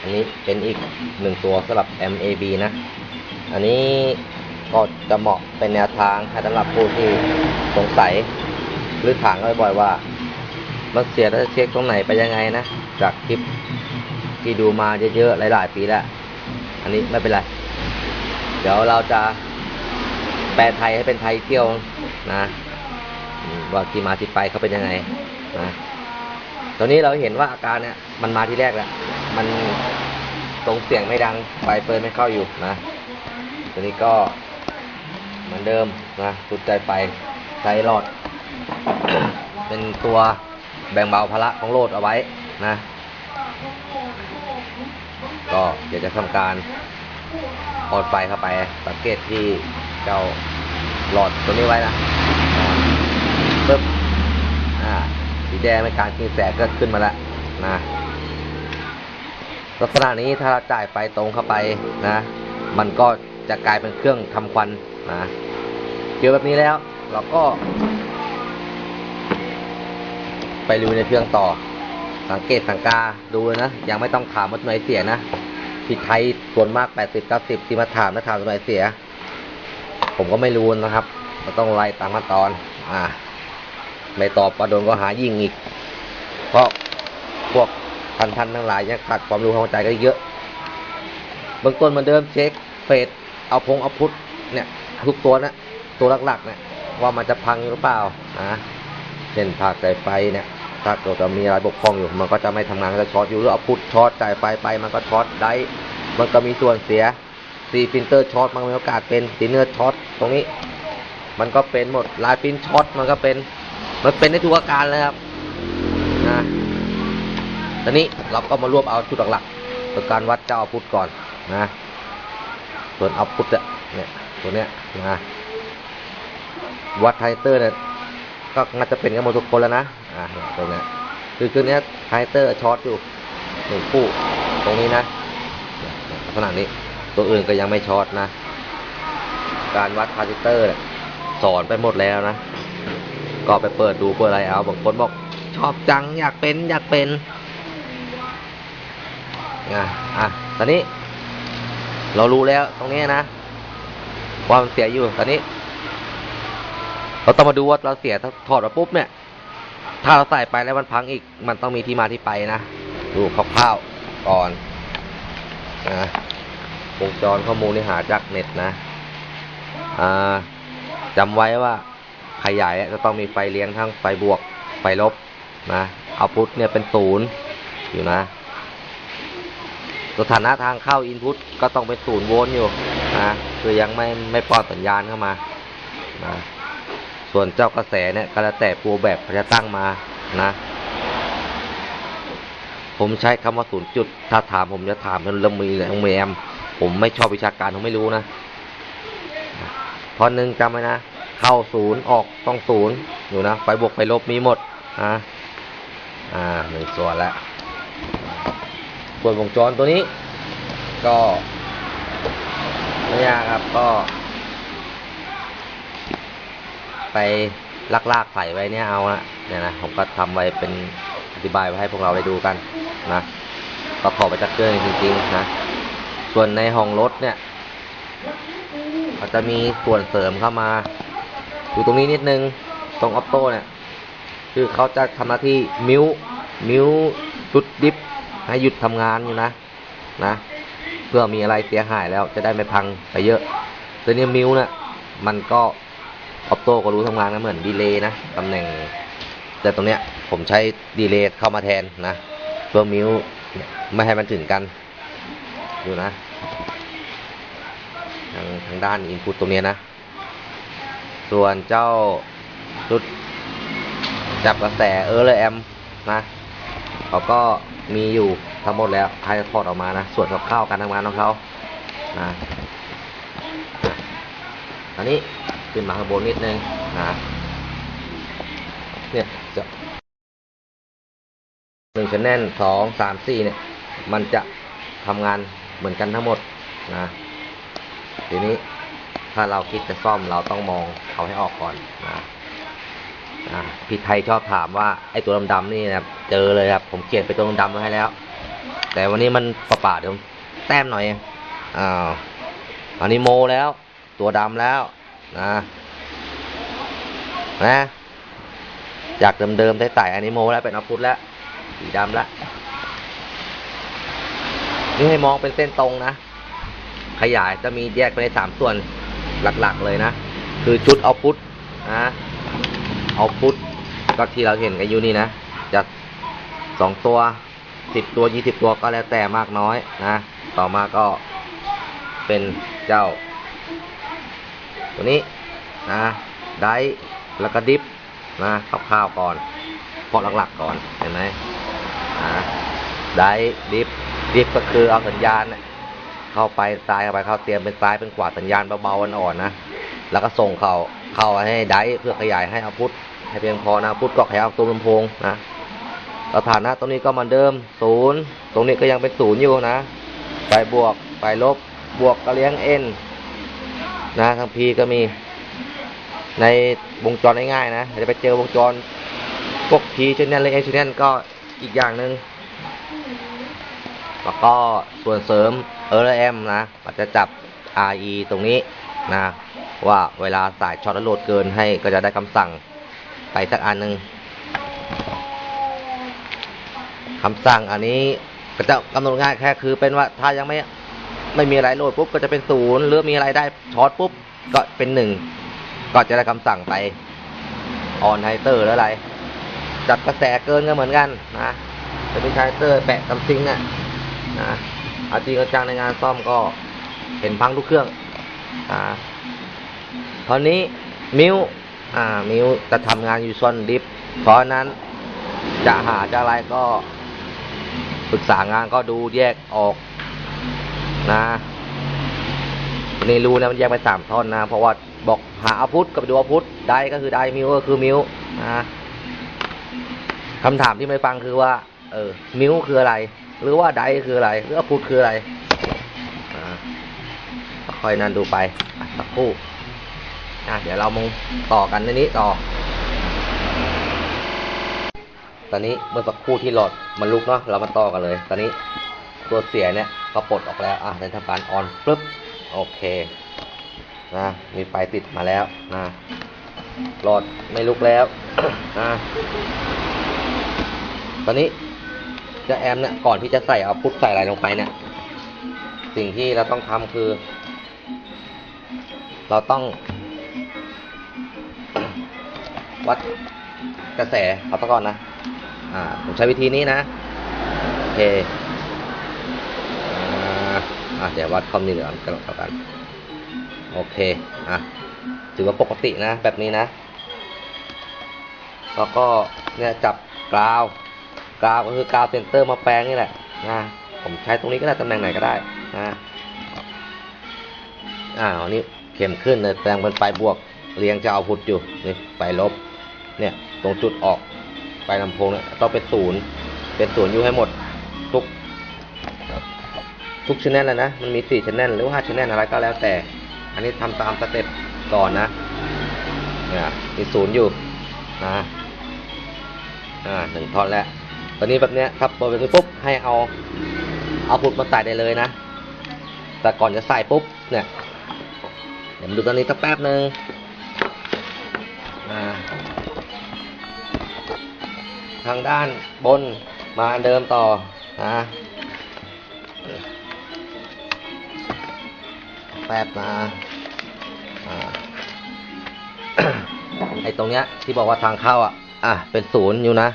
อันนี้เป็นอีกหนึ่งตัวสำหรับ MAB นะ อันนี้ก็จะเหมาะเป็นแนวทางให้สำหรับผู้ที่สงสัยหรือถามบ่อยๆว่า มันเสียแล้วเช็คตรงไหนไปยังไงนะ จากคลิปที่ดูมาเยอะๆหลาย ๆ ปีแล้ว อันนี้ไม่เป็นไร เดี๋ยวเราจะแปลไทยให้เป็นไทยเที่ยวนะว่าที่มาที่ไปเขาเป็นยังไงนะตอนนี้เราเห็นว่าอาการเนี่ยมันมาที่แรกแล้ว มันตรงเสียงไม่ดังไฟเปิดไม่เข้าอยู่นะตัวนี้ก็เหมือนเดิมนะสุดใจไปใช้หลอด เป็นตัวแบ่งเบาภาระของโลดเอาไว้นะ ก็เดี๋ยวจะทำการออดไฟเข้าไปสังเกตที่เจ้าหลอดตัวนี้ไว้นะปึ๊บอ่าสีแดงเป็นการกินแสงก็ขึ้นมาแล้วนะ ลักษณะนี้ถ้าเราจ่ายไฟตรงเข้าไปนะ มันก็จะกลายเป็นเครื่องทำควันนะเจอแบบนี้แล้ว เราก็ ไปดูในเครื่องต่อ สังเกตสังกาดูนะ ยังไม่ต้องถามว่าตัวไหนเสียนะผิดไทยส่วนมาก80 90ที่มาถามนะถามตัวไหนเสีย ผมก็ไม่รู้นะครับก็ต้องไล่ตามขั้นตอน อ่า ไม่ตอบประโดนก็หายิงอีก เพราะพวก ทันทันทั้งหลายยังขาดความรู้ความเข้าใจกันเยอะ เบื้องต้นเหมือนเดิมเช็คเฟดเอาพงเอาพุทธเนี่ยทุกตัวนะตัวหลักๆเนี่ยว่ามันจะพังหรือเปล่านะเช่นผากสายไฟเนี่ยถ้าเกิดว่ามีอะไรบกพร่องอยู่มันก็จะไม่ทำงานก็จะช็อตอยู่หรือเอาพุทธช็อตจ่ายไฟไปมันก็ช็อตได้มันก็มีส่วนเสียซีฟิลเตอร์ช็อตมันมีโอกาสเป็นซีเนอร์ช็อตตรงนี้ มันก็เป็นหมดลายฟินช็อตมันก็เป็นมันเป็นในทุกอาการเลยครับ ตอนนี้เราก็มารวบเอาชุดหลักๆคือการวัดเจ้าเอาพุทธก่อนนะส่วนเอาพุทธเนี่ยตัวเนี้ยนะวัดไทเตอร์เนี่ยก็น่าจะเป็นกันหมดทุกคนแล้วนะอ่าตรงเนี้ยคือคือเนี้ยไฮเตอร์ช็อตอยู่หนึ่งคู่ตรงนี้นะลักษณะนี้ตัวอื่นก็ยังไม่ช็อตนะ การวัดไฮเตอร์เนี่ยสอนไปหมดแล้วนะ ก็ไปเปิดดูเปิดอะไรเอาบางคนบอกชอบจังอยากเป็นอยากเป็น อะอะตอนนี้ เรารู้แล้วตรงนี้นะว่ามันเสียอยู่ตอนนี้ เราต้องมาดูว่าเราเสียถ้าถอดมาปุ๊บเนี่ย ถ้าเราใส่ไปแล้วมันพังอีก มันต้องมีที่มาที่ไปนะดูคร่าวๆก่อนนะวงจรข้อมูลที่หาจากเน็ตนะอ่าจำไว้ว่าขยายจะต้องมีไฟเลี้ยงทั้งไฟบวกไฟลบนะเอาพุทเนี่ยเป็นศูนย์อยู่นะ สถานะทางเข้าอินพุตก็ต้องเป็นศูนย์โวลต์อยู่นะคือยังไม่ไม่ปล่อยสัญญาณเข้ามานะส่วนเจ้ากระแสเนี่ยก็แล้วแต่ตัวแบบเขาจะตั้งมานะ ผมใช้คำว่าศูนย์จุด ถ้าถามผมจะถามเป็นเรื่องมือเรื่องแมมผมไม่ชอบวิชาการผมไม่รู้นะเพราะหนึ่งจำไว้นะ เข้าศูนย์ออกต้องศูนย์อยู่นะไฟบวกไฟลบมีหมดนะอ่าหนึ่งส่วนแล้ว ส่วนวงจรตัวนี้ ก็ไม่ยากครับก็ ไปลากๆใส่ไว้เนี่ยเอาละเนี่ยนะผมก็ทำไว้เป็นอธิบายไว้ให้พวกเราได้ดูกันนะก็ขอไปจักเกอร์จริงๆนะส่วนในห้องรถเนี่ยเขาจะมีส่วนเสริมเข้ามาอยู่ตรงนี้นิดนึงตรงออโต้เนี่ย คือเขาจะทำหน้าที่มิวมิวชุดดิฟ ให้หยุดทำงานอยู่นะนะ เพื่อมีอะไรเสียหายแล้วจะได้ไม่พังไปเยอะตัวนี้มิวนะ่ะมันก็ออโต้ก็รู้ทำงานนะเหมือนดีเลย์นะตำแหน่ง แต่ตรงเนี้ยผมใช้ดีเลย์เข้ามาแทนนะเพื่อมิวไม่ให้มันถึงกันดูนะทางทางด้านอินพุตตรงเนี้ยนะ ส่วนเจ้าชุดจับกระแสเออร์เลยแอมนะ เขาก็มีอยู่ทั้งหมดแล้วให้ถอดออกมานะ ส่วนกับข้าวการทำงานของเขานะอันนี้ขึ้นมาข้างบนนิดนึงนะเนี่ยจะหนึ่งชั้นแนลสองสามสี่เนี่ย มันจะทำงานเหมือนกันทั้งหมดนะทีนี้ถ้าเราคิดจะซ่อมเราต้องมองเอาให้ออกก่อนนะ พี่ไทยชอบถามว่าไอ้ตัวดำๆนี่นะเจอเลยครับ ผมเขียนไปตัวดำไว้ให้แล้ว แต่วันนี้มันประป่าเดี๋ยวแต้มหน่อยเองอ้าวอันนี้โมแล้ว ตัวดำแล้วนะนะจากเดิมๆได้ไต่อันนี้โมแล้วเป็นอาพุธแล้วสีดำแล้วนี่ให้มองเป็นเส้นตรงนะ ขยายจะมีแยกไปในสามส่วนหลักๆเลยนะ คือชุดเอาพุทนะ เอาพุทก็ที่เราเห็นกันอยู่นี่นะจะสองตัวสิบตัวยี่สิบตัวก็แล้วแต่มากน้อยนะ ต่อมาก็เป็นเจ้า ตัวนี้นะไดฟ์แล้วก็ดิฟนะคร่าวๆก่อนเพราะหลักๆก่อนเห็นไหมนะไดฟ์ดิฟดิฟก็คือเอาสัญญาณเข้าไปซ้ายเข้าไปเข้าเตรียมเป็นซ้ายเป็นขวาสัญญาณเบาๆอ่อนๆนะแล้วก็ส่งเข้า เข้าให้ไดฟ์เพื่อขยายให้เอาพุทให้เพียงพอนะพุทก็ขยายเอาตัวลำโพงนะสถานะตรงนี้ก็เหมือนเดิมศูนย์ตรงนี้ก็ยังเป็นศูนย์อยู่นะไปบวกไปลบบวกก็เลี้ยงเอ็นนะทางพีก็มีในวงจรง่ายๆนะจะไปเจอวงจรพวกพีชแนลเลยเอ็นชแนลก็อีกอย่างหนึ่งแล้วก็ส่วนเสริมเออร์เอ็มนะมันจะจับ RE ตรงนี้นะ ว่าเวลาสายช็อตแล้วโหลดเกินให้ก็จะได้คำสั่งไปสักอันหนึ่งคำสั่งอันนี้ก็จะกำหนดง่ายแค่คือเป็นว่าถ้ายังไม่ไม่มีอะไรโหลดปุ๊บก็จะเป็นศูนย์หรือมีอะไรได้ช็อตปุ๊บก็เป็นหนึ่งก็จะได้คำสั่งไปออนไฮเตอร์หรืออะไร จับกระแสเกินก็เหมือนกันนะจะเป็นไฮเตอร์แปะตำซิงน่ะนะอาจริงาจังในงานซ่อมก็เห็นพังทุกเครื่องอ่า ตอนนี้มิวอ่ามิวจะทำงานอยู่ส่วนดิฟเพราะนั้นจะหาจะอะไรก็ปรึกษางานก็ดูแยกออกนะนี่รู้นะมันแยกไปสามท่อนนะ เพราะว่าบอกหาอาพุทก็ไปดูอาพุทได้ก็คือได้มิวก็คือมิวนะคำถามที่ไม่ฟังคือว่า เออ มิวคืออะไร หรือว่าได้คืออะไร หรืออาพุทคืออะไรอ่าค่อยนั้นดูไปสักครู่ อะเดี๋ยวเรามาต่อกันในนี้ต่อ ตอนนี้เมื่อสักครู่ที่หลอดมันลุกเนาะเรามาต่อกันเลย ตอนนี้ตัวเสียเนี่ยก็ปลดออกแล้ว อะในทำการออนปึ๊บโอเคนะมีไฟติดมาแล้วนะหลอดไม่ลุกแล้วนะตอนนี้จะแอมเนี่ยก่อนที่จะใส่เอาพุทใส่อะไรลงไปเนี่ยสิ่งที่เราต้องทำคือ เราต้อง วัดกระแสเอาตะก่อนนะ อ่า ผมใช้วิธีนี้นะ โอเค อ่าอะเดี๋ยววัดความนี่เหลือกันแล้วกัน โอเค อะ ถือว่าปกตินะ แบบนี้นะ แล้วก็เนี่ยจับกราวกราวก็คือกราวเซนเตอร์มาแปลงนี่แหละนะผมใช้ตรงนี้ก็ได้ตำแหน่งไหนก็ได้นะอ่าอันนี้เข็มขึ้นเลยแปลงเป็นไฟบวก เรียงจะเอาพุทอยู่นี่ไฟลบ เนี่ยตรงจุดออกไฟลำโพงเนี่ยต้องเป็นศูนย์เป็นศูนย์อยู่ให้หมดทุกทุกชแนลเลยนะ มันมีสี่ชแนลหรือว่าห้าชแนลอะไรก็แล้วแต่ อันนี้ทำตามสเต็ปก่อนนะเนี่ยมีศูนย์อยู่นะอ่าหนึ่งท่อนแล้วตอนนี้แบบเนี้ยครับพอแบบนี้ปุ๊บให้เอาเอาพุทมาใส่ได้เลยนะ แต่ก่อนจะใส่ปุ๊บเนี่ยเดี๋ยวมาดูตอนนี้สักแป๊บหนึ่ง ทางด้านบนมาเดิมต่อนะแป๊บมาไอ้ตรงเนี้ยที่บอกว่าทางเข้าอะ อะเป็นศูนย์อยู่นะ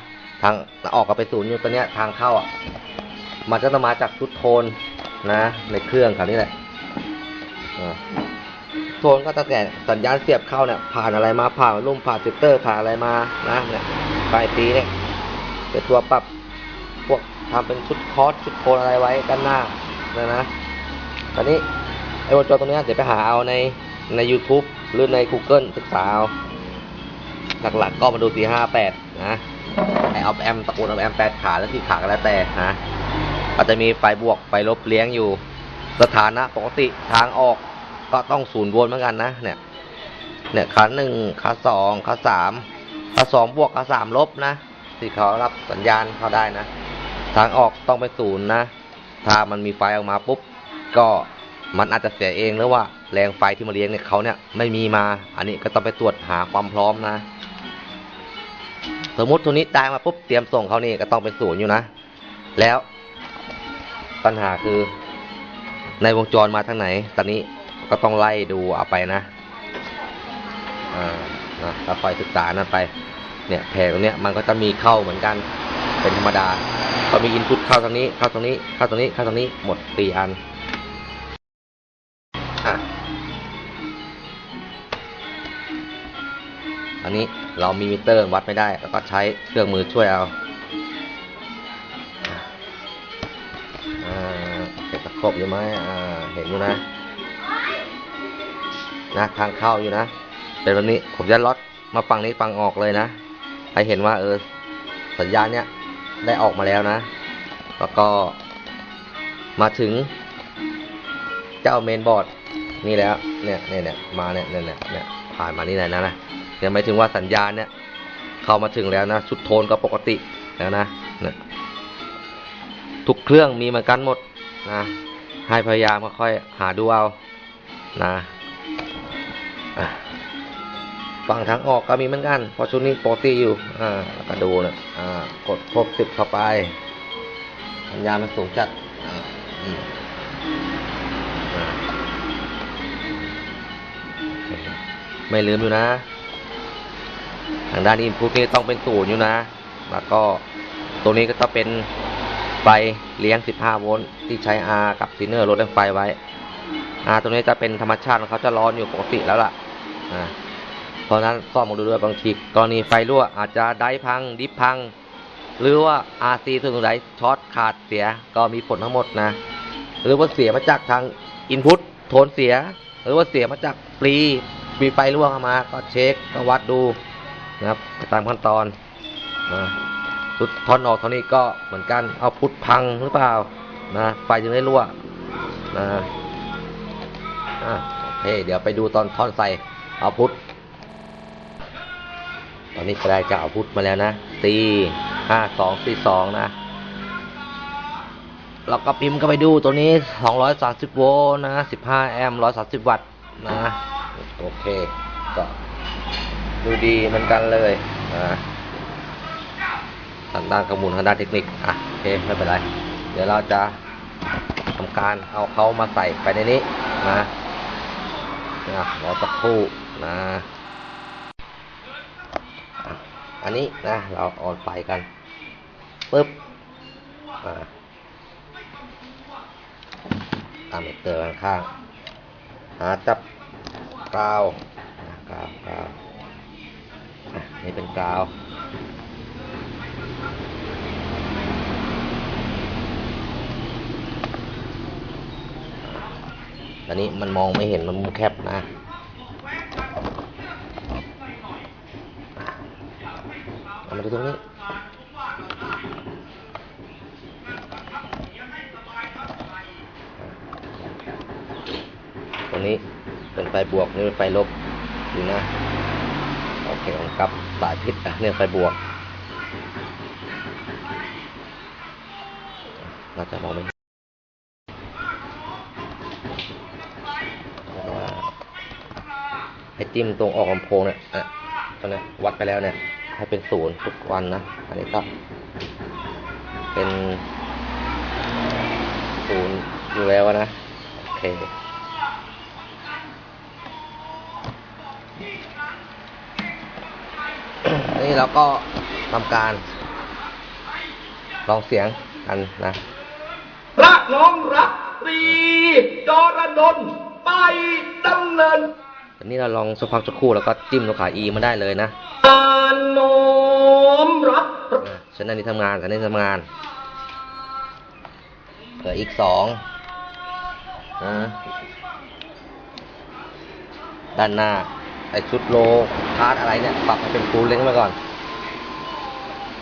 ทางออกก็เป็นศูนย์อยู่ตัวเนี้ยทางเข้าอะ มันจะต้องมาจากชุดโทนนะ ในเครื่องเขานี่แหละโซนก็ตั้งแต่สัญญาณเสียบเข้าเนี่ยผ่านอะไรมาผ่านลุ่มผ่านซิสเตอร์ผ่านอะไรมานะเนี่ยปลายปีเนี่ย เป็นตัวปรับพวกทำเป็นชุดคอสชุดโคนอะไรไว้ด้านหน้านะนะตอนนี้ไอ้วงจรตรงนี้เดี๋ยวไปหาเอาในใน YouTube หรือใน Google ศึกษาเอาหลักๆก็มาดู 458 นะไอออฟแอมตะกูลออฟแอมแปดขาและที่ขาก็แล้วแต่นะก็จะมีไฟบวกไฟลบเลี้ยงอยู่ สถานะปกติทางออกก็ต้องศูนย์โวลต์เหมือนกันนะ เนี่ย เนี่ยขาหนึ่งขาสองขาสามขาสองบวกขาสามลบนะ ที่เขารับสัญญาณเขาได้นะ ทางออกต้องไปศูนย์นะ ถ้ามันมีไฟออกมาปุ๊บ ก็มันอาจจะเสียเองหรือว่าแรงไฟที่มาเลี้ยงเนี่ยเขาเนี่ยไม่มีมา อันนี้ก็ต้องไปตรวจหาความพร้อมนะ สมมติตัวนี้ตายมาปุ๊บเตรียมส่งเขานี่ก็ต้องเป็นศูนย์อยู่นะ แล้วปัญหาคือในวงจรมาทางไหน ตอนนี้ก็ต้องไล่ดูเอาไปนะอ่านะก็คอยศึกษานั่นไป เนี่ยแผงตรงเนี้ยมันก็จะมีเข้าเหมือนกันเป็นธรรมดาก็มีอินพุตเข้าทางนี้เข้าตรงนี้เข้าตรงนี้เข้าตรงนี้หมดสี่อันอะอันนี้เรามีมิเตอร์วัดไม่ได้แล้วก็ใช้เครื่องมือช่วยเอาอ่าเห็นตะครบอยู่ไหมเห็นอยู่นะ นะทางเข้าอยู่นะ เป็นแบบนี้ ผมจะล็อตมาฝั่งนี้ฝั่งออกเลยนะ ให้เห็นว่าเออสัญญาณเนี้ยได้ออกมาแล้วนะ แล้วก็มาถึงเจ้าเมนบอร์ดนี่แล้วเนี่ยเนี่ยเนี่ยมาเนี่ยเนี่ยเนี่ยเนี่ยผ่านมานี่เลยนะนะเนี่ยหมายถึงว่าสัญญาณเนี่ยเข้ามาถึงแล้วนะชุดโทนก็ปกติแล้วนะเนี่ยทุกเครื่องมีเหมือนกันหมดนะให้พยายามค่อยๆหาดูเอานะอะ ฝั่งทางออกก็มีเหมือนกันเพราะชุดนี้ปกติอยู่ อ่าก็ดูนะอ่ากดครบสิบเข้าไปสัญญาณมันสูงจัดอ่าไม่ลืมอยู่นะ ทางด้านอินพุตนี่ต้องเป็นศูนย์อยู่นะ แล้วก็ตัวนี้ก็จะเป็นไฟเลี้ยง 15 โวลต์ที่ใช้ R กับซีเนอร์ลดแรงไฟไว้ R ตัวนี้จะเป็นธรรมชาติของเขาจะร้อนอยู่ปกติแล้วล่ะอ่า เพราะนั้นซ่อมมาดูด้วยบางทีกรณีไฟรั่วอาจจะไดพัง ดิฟพัง หรือว่า RC ตัวไหนช็อตขาดเสียก็มีผลทั้งหมดนะ หรือว่าเสียมาจากทางอินพุตโทนเสีย หรือว่าเสียมาจากปลีมีไฟรั่วเข้ามาก็เช็คก็วัดดูนะครับตามขั้นตอนนะชุดทอนออกเท่านี้ก็เหมือนกันเอาพุทพังหรือเปล่านะไฟจึงได้รั่วนะอะโอเคเดี๋ยวไปดูตอนทอนใส่เอาพุท ตอนนี้ก็ได้จะเอาพุทธมาแล้วนะตีห้าสองสี่สองนะเราก็พิมพ์เข้าไปดูตัวนี้230โวลต์นะ15แอมป์130วัตต์นะ โอเคก็ดูดีเหมือนกันเลยนะทางด้านข้อมูลทางด้านเทคนิค อะ โอเค ไม่เป็นไร เดี๋ยวเราจะทำการเอาเขามาใส่ไปในนี้นะนะรอสักครู่นะ อันนี้นะเราออนไฟกันปึ๊บตามเมเตอร์ข้างหาจับกาวกาวกาวนี่เป็นกาวตอนนี้มันมองไม่เห็นมันมุมแคบนะเอา มาดูตรงนี้ ตรงนี้เป็นไฟบวกนี่เป็นไฟลบดูนะ โอเคผมกลับสายพิษอะเนี่ยไฟบวกเราจะมองไม่เห็นว่าให้จิ้มตรงออกลำโพงเนี่ยอะตอนนี้วัดไปแล้วเนี่ย ให้เป็นศูนย์ทุกวันนะ อันนี้ก็เป็นศูนย์อยู่แล้วนะ โอเคนี่เราก็ทำการ ลองเสียงกันนะพระน้องรักตรีจรนนไปดำเนิน อันนี้เราลองสักพักสักครู่แล้วก็จิ้มตัวขา E มาได้เลยนะการน้อมรับอะฉันอันนี้ทำงานฉันนี้ทำงานเหลืออีกสองนะด้านหน้าไอชุดโลพาร์ทอะไรเนี่ยปรับให้เป็นฟูลเล้งไว้ก่อน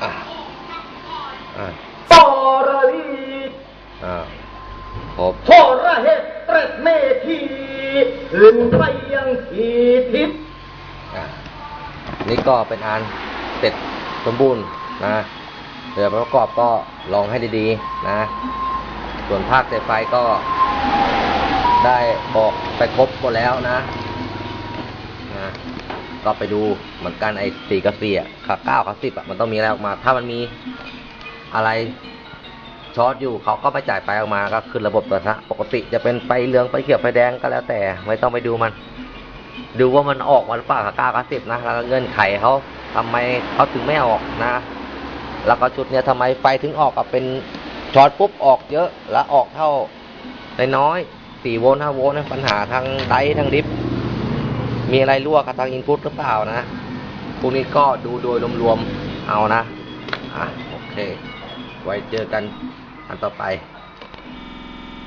อะอะปอระลีอ่าครบทรเหตุเตรดเมธีขึ้นไป ยังทีทิพย์อะนี่ก็เป็นอันเสร็จสมบูรณ์นะเรือประกอบก็ลองให้ดีๆนะ ส่วนภาคสายไฟก็ได้บอกไปครบหมดแล้วนะนะก็ไปดูเหมือนกันไอ้สี่กับสี่อะขาเก้ากับสิบอะมันต้องมีอะไรออกมา ถ้ามันมีอะไรช็อตอยู่เขาก็ไม่จ่ายไฟออกมาก็ขึ้นระบบตัวซะปกติจะเป็นไฟเหลืองไฟเขียวไฟแดงก็แล้วแต่ ไม่ต้องไปดูมัน ดูว่ามันออกมาหรือเปล่าขาเก้ากับสิบนะแล้วก็เงื่อนไขเขาทำไมเขาถึงไม่ออกนะ แล้วก็ชุดเนี้ยทำไมไฟถึงออกกับเป็นช็อตปุ๊บออกเยอะแล้วออกเท่าน้อยสี่โวลต์ห้าโวลต์นะปัญหาทางไดร์ทางดิฟมีอะไรรั่วกับทางอินพุตหรือเปล่านะพวกนี้ก็ดูโดยรวมๆเอานะอะโอเค ไว้เจอกันอันต่อไป